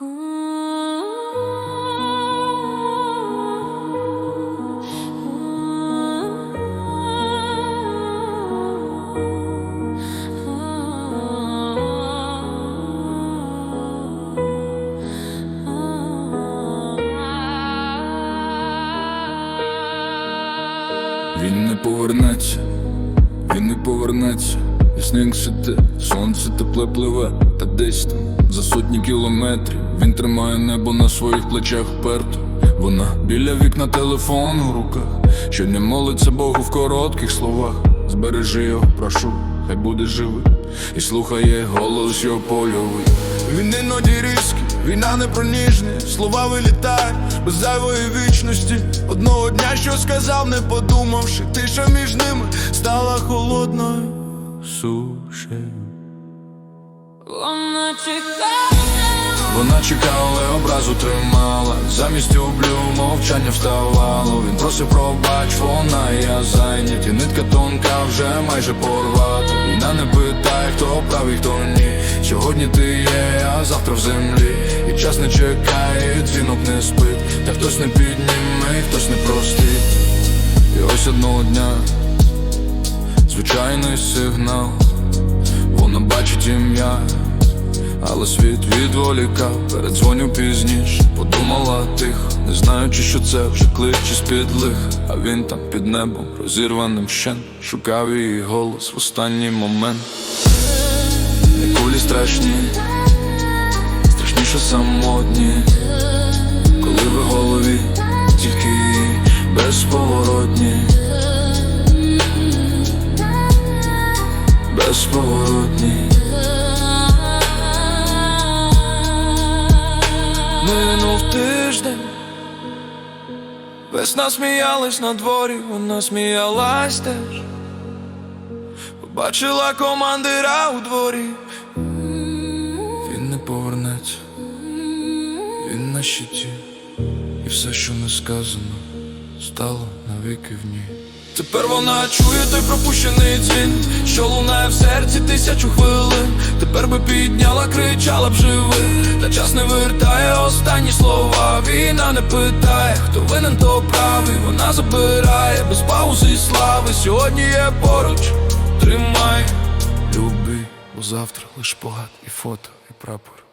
Він не повернеться, він не повернеться, і сніг сіде, сонце тепле пливе, та десь там за сотні кілометрів він тримає небо на своїх плечах вперто. Вона біля вікна телефон у руках, щодня молиться Богу в коротких словах. Збережи його, прошу, хай буде живий, і слухає голос його польовий. Він іноді різкий, війна не про ніжність, слова вилітають без зайвої вічності. Одного дня, що сказав, не подумавши, тиша між ними стала холодною сушею. Вона чекала, але образу тримала. Замість люблю мовчання вставало. Він просив пробач, вона і я зайняті. Нитка тонка вже майже порвата. Війна не питає, хто правий, хто ні. Сьогодні ти є, а завтра в землі. І час не чекає, дзвінок не спить. Та хтось не підніме, і хтось не простить. І ось одного дня звичайний сигнал. Вона бачить ім'я. Але світ відволікав, передзвоню пізніше, подумала тихо, не знаючи, що це вже клич чи з-під лиха А він там під небом, розірваним щен, шукав її голос в останній момент. Не кулі страшні, страшніше самотні, коли в голові тільки її безповоротні, Весна сміялась на дворі, вона сміялась теж. Побачила командира у дворі. Він не повернеться, він на щиті. І все, що не сказано, стало навіки в ній. Тепер вона чує той пропущений дзвін, що лунає в серці тисячу хвилин. Тепер би підняла, кричала б живи, та час не вертає останні слова. Війна не питає, хто винен, то правий. Вона забирає без паузи і слави. Сьогодні є поруч, тримай, люби, бо завтра лиш погад і фото, і прапор.